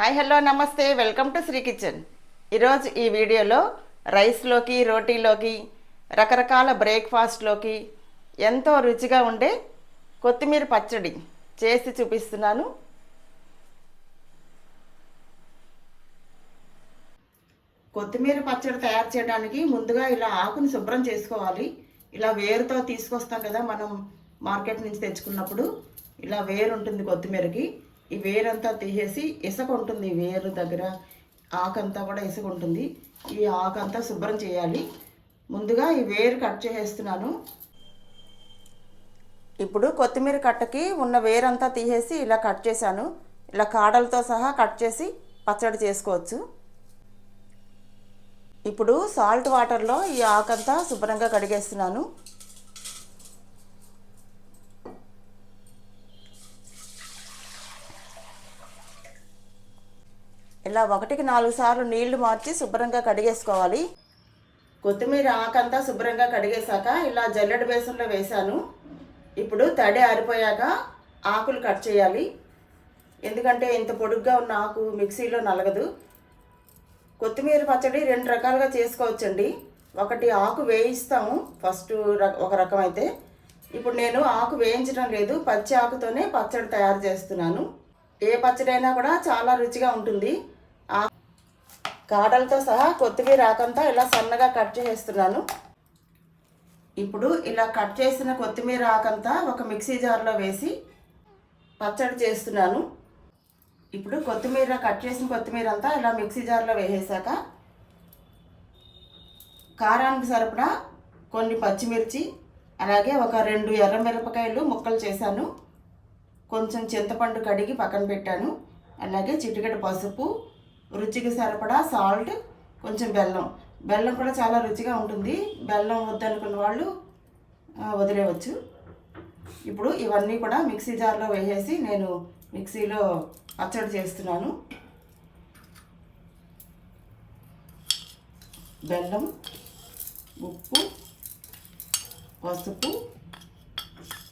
Hi hello namaste. Welcome to Sri kitchen ఈరోజు ఈ వీడియోలో రైస్లోకి రోటీలోకి రకరకాల బ్రేక్ఫాస్ట్లోకి ఎంతో రుచిగా ఉండే కొత్తిమీర పచ్చడి చేసి చూపిస్తున్నాను. కొత్తిమీర పచ్చడి తయారు చేయడానికి ముందుగా ఇలా ఆకుని శుభ్రం చేసుకోవాలి. ఇలా వేరుతో తీసుకొస్తాం కదా మనం మార్కెట్ నుంచి తెచ్చుకున్నప్పుడు. ఇలా వేరు ఉంటుంది కొత్తిమీరకి. ఈ వేరంతా తీసేసి ఇసుక ఉంటుంది ఈ వేరు దగ్గర. ఆకంతా కూడా ఇసుక ఉంటుంది. ఈ ఆకంతా శుభ్రం చేయాలి. ముందుగా ఈ వేరు కట్ చేసేస్తున్నాను. ఇప్పుడు కొత్తిమీర కట్టకి ఉన్న వేరంతా తీసేసి ఇలా కట్ చేశాను. ఇలా కాడలతో సహా కట్ చేసి పచ్చడి చేసుకోవచ్చు. ఇప్పుడు సాల్ట్ వాటర్లో ఈ ఆకంతా శుభ్రంగా కడిగేస్తున్నాను. ఇలా ఒకటికి నాలుగు సార్లు నీళ్ళు మార్చి శుభ్రంగా కడిగేసుకోవాలి. కొత్తిమీర ఆకంతా శుభ్రంగా కడిగేశాక ఇలా జల్లెడ బేసన్లో వేశాను. ఇప్పుడు తడి ఆరిపోయాక ఆకులు కట్ చేయాలి. ఎందుకంటే ఇంత పొడుగ్గా ఉన్న ఆకు మిక్సీలో నలగదు. కొత్తిమీర పచ్చడి రెండు రకాలుగా చేసుకోవచ్చండి. ఒకటి ఆకు వేయిస్తాము ఫస్ట్ ర- ఒక రకం అయితే ఇప్పుడు నేను ఆకు వేయించడం లేదు పచ్చి ఆకుతోనే పచ్చడి తయారు చేస్తున్నాను. ఏ పచ్చడి అయినా కూడా చాలా రుచిగా ఉంటుంది. కాడలతో సహా కొత్తిమీర ఆకంతా ఇలా సన్నగా కట్ చేసేస్తున్నాను. ఇప్పుడు ఇలా కట్ చేసిన కొత్తిమీర ఆకంతా ఒక మిక్సీ జార్లో వేసి పచ్చడి చేస్తున్నాను. ఇప్పుడు కొత్తిమీర కట్ చేసిన కొత్తిమీర అంతా ఇలా మిక్సీ జార్లో వేసేసాక కారానికి సరిపడా కొన్ని పచ్చిమిర్చి అలాగే ఒక రెండు ఎర్రమిరపకాయలు ముక్కలు చేశాను. కొంచెం చింతపండు కడిగి పక్కన పెట్టాను. అలాగే చిటికెడు పసుపు రుచికి సరిపడా సాల్ట్ కొంచెం బెల్లం. బెల్లం కూడా చాలా రుచిగా ఉంటుంది. బెల్లం వద్దనుకున్న వాళ్ళు వదిలేవచ్చు ఇప్పుడు ఇవన్నీ కూడా మిక్సీ జార్లో వేసేసి నేను మిక్సీలో పచ్చడి చేస్తున్నాను. బెల్లం ఉప్పు పసుపు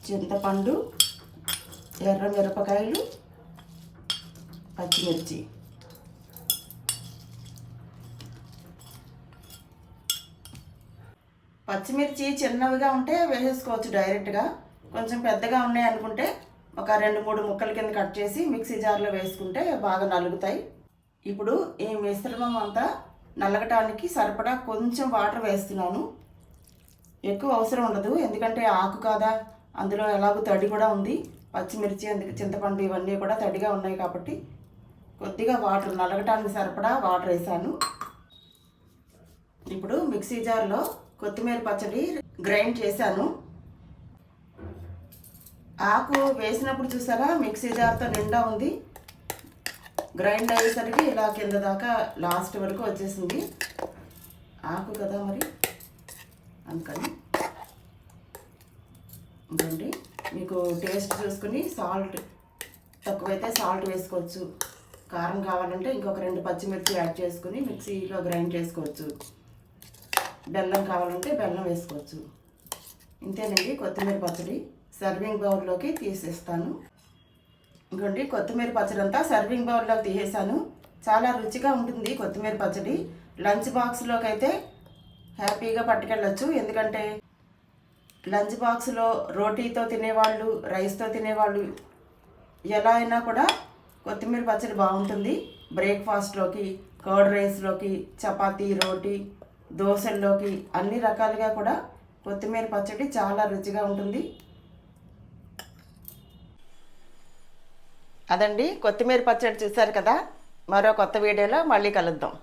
చింతపండు ఎర్ర మిరపకాయలు పచ్చిమిర్చి. పచ్చిమిర్చి చిన్నవిగా ఉంటే వేసేసుకోవచ్చు డైరెక్ట్గా. కొంచెం పెద్దగా ఉన్నాయి అనుకుంటే ఒక రెండు మూడు ముక్కల కింద కట్ చేసి మిక్సీ జార్లో వేసుకుంటే బాగా నలుగుతాయి. ఇప్పుడు ఈ మిశ్రమం అంతా నలగటానికి సరిపడా కొంచెం వాటర్ వేస్తున్నాను. ఎక్కువ అవసరం ఉండదు ఎందుకంటే ఆకు కాదా? అందులో ఎలాగో తడి కూడా ఉంది. పచ్చిమిర్చి అందుకే చింతపండు ఇవన్నీ కూడా తడిగా ఉన్నాయి కాబట్టి కొద్దిగా వాటర్ నలగటానికి సరిపడా వాటర్ వేసాను. ఇప్పుడు మిక్సీ జార్లో కొత్తిమీర పచ్చడి గ్రైండ్ చేశాను. ఆకు వేసినప్పుడు చూసారా మిక్సీ జార్తో నిండా ఉంది. గ్రైండ్ అయ్యేసరికి ఇలా కింద దాకా లాస్ట్ వరకు వచ్చేసింది. ఆకు కదా మరి అందుకని ఇంకండి మీకు టేస్ట్ చూసుకుని సాల్ట్ తక్కువైతే సాల్ట్ వేసుకోవచ్చు. కారం కావాలంటే ఇంకొక రెండు పచ్చిమిర్చి యాడ్ చేసుకుని మిక్సీలో గ్రైండ్ చేసుకోవచ్చు. బెల్లం కావాలంటే బెల్లం వేసుకోవచ్చు. ఇంతేనండి కొత్తిమీర పచ్చడి. సర్వింగ్ బౌల్లోకి తీసేస్తాను. ఇంకోండి కొత్తిమీర పచ్చడి అంతా సర్వింగ్ బౌల్లోకి తీసేసాను. చాలా రుచిగా ఉంటుంది కొత్తిమీర పచ్చడి. లంచ్ బాక్స్లోకి అయితే హ్యాపీగా పట్టుకెళ్ళచ్చు. ఎందుకంటే లంచ్ బాక్స్లో రోటీతో తినేవాళ్ళు రైస్తో తినేవాళ్ళు ఎలా అయినా కూడా కొత్తిమీర పచ్చడి బాగుంటుంది. బ్రేక్ఫాస్ట్లోకి కర్డ్ రైస్లోకి చపాతీ రోటీ దోశల్లోకి అన్ని రకాలుగా కూడా కొత్తిమీర పచ్చడి చాలా రుచిగా ఉంటుంది. అదండి కొత్తిమీర పచ్చడి చూశారు కదా? మరో కొత్త వీడియోలో మళ్ళీ కలుద్దాం.